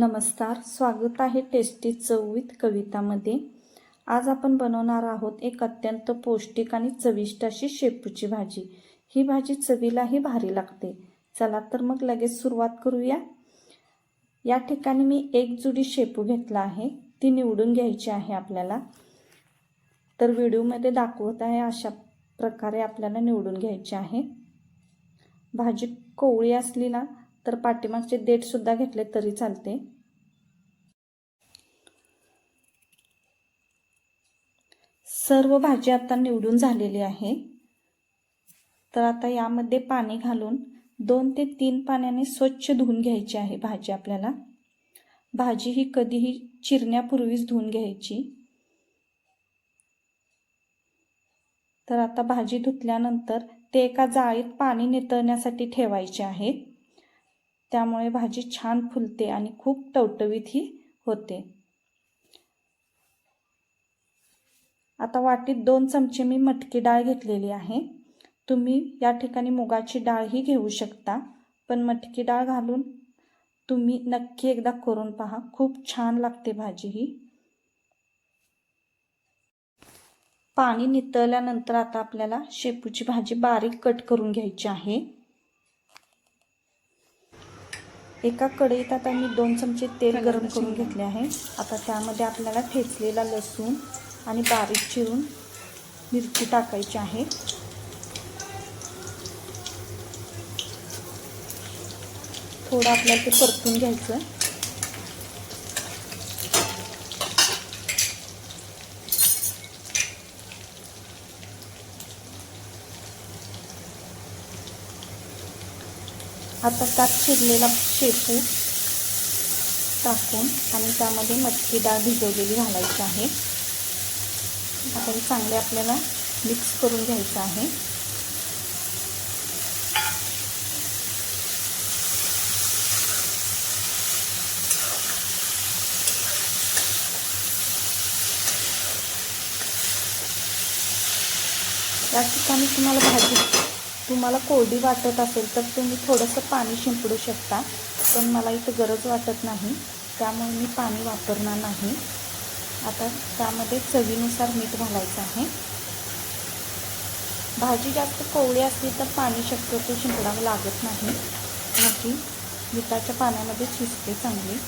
नमस्कार स्वागत आहे टेस्टी चववीत कवितामध्ये. आज आपण बनवणार आहोत एक अत्यंत पौष्टिक आणि चविष्ट अशी शेपूची भाजी. ही भाजी चवीलाही भारी लागते. चला तर मग लगेच सुरुवात करूया. या ठिकाणी मी एक जुडी शेपू घेतला आहे. ती निवडून घ्यायची आहे आपल्याला. तर व्हिडिओमध्ये दाखवत आहे अशा प्रकारे आपल्याला निवडून घ्यायची आहे. भाजी कोवळी असली ना तर पाठीमागचे देठसुद्धा घेतले तरी चालते. सर्व भाजी आता निवडून झालेली आहे. तर आता यामध्ये पाणी घालून दोन ते तीन पाण्याने स्वच्छ धुवून घ्यायची आहे भाजी आपल्याला. भाजी ही कधीही चिरण्यापूर्वीच धुवून घ्यायची. तर आता भाजी धुतल्यानंतर ते एका जाळीत पाणी नितळण्यासाठी ठेवायचे आहे. त्यामुळे भाजी छान फुलते आणि खूप टवटवीतही होते. आता वाटीत दोन चमचे मी मटकी डाळ घेतलेली आहे. तुम्ही या ठिकाणी मुगाची डाळही घेऊ शकता पण मटकी डाळ घालून तुम्ही नक्की एकदा करून पहा. खूप छान लागते भाजी ही. पाणी नितळल्यानंतर आता आपल्याला शेपूची भाजी बारीक कट करून घ्यायची आहे. एका कढईत आता मी दोन चमचे तेल गरम करून घेतले आहे. आता त्यामध्ये आपल्याला ठेचलेला लसूण आणि बारीक चिरून मिरची टाकायची आहे. थोडं आपल्याला ते परतून घ्यायचं आता त्यात चिरलेला शेपू टाकून आणि त्यामध्ये मटकी डाळ भिजवलेली घालायची आहे. आता हे चांगले आपल्याला मिक्स करून घ्यायचं आहे. या ठिकाणी तुम्हाला भाजी तुम्हाला कोरडी वाटत असेल तर तुम्ही थोडंसं पाणी शिंपडू शकता पण मला इथं गरज वाटत नाही त्यामुळे मी पाणी वापरणार नाही. आता त्यामध्ये चवीनुसार मीठ घालायचं आहे. भाजी जास्त कोवळी असली तर पाणी शक्यतो शिंपडावं लागत नाही. भाजी मिठाच्या पाण्यामध्ये शिजते चांगली.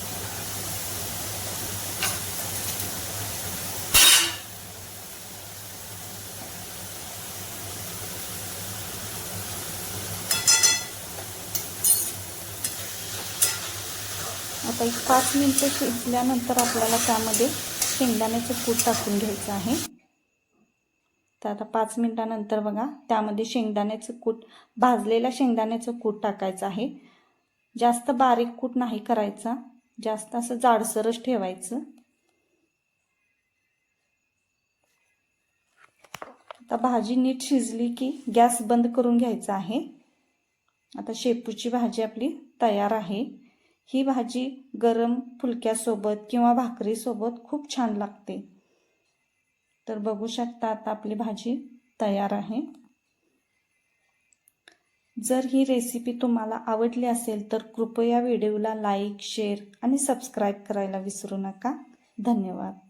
आता एक पाच मिनटं शिजल्यानंतर आपल्याला त्यामध्ये शेंगदाण्याचं कूट टाकून घ्यायचं आहे. तर आता पाच मिनटानंतर बघा त्यामध्ये शेंगदाण्याचं कूट भाजलेल्या शेंगदाण्याचं कूट टाकायचं आहे. जास्त बारीक कूट नाही करायचा जास्त असं जाडसरच ठेवायचं. आता भाजी नीट शिजली की गॅस बंद करून घ्यायचा आहे. आता शेपूची भाजी आपली तयार आहे. ही भाजी गरम फुलक्यासोबत किंवा भाकरीसोबत खूप छान लागते. तर बघू शकता आता आपली भाजी तयार आहे. जर ही रेसिपी तुम्हाला आवडली असेल तर कृपया व्हिडिओला लाईक शेअर आणि सबस्क्राईब करायला विसरू नका. धन्यवाद.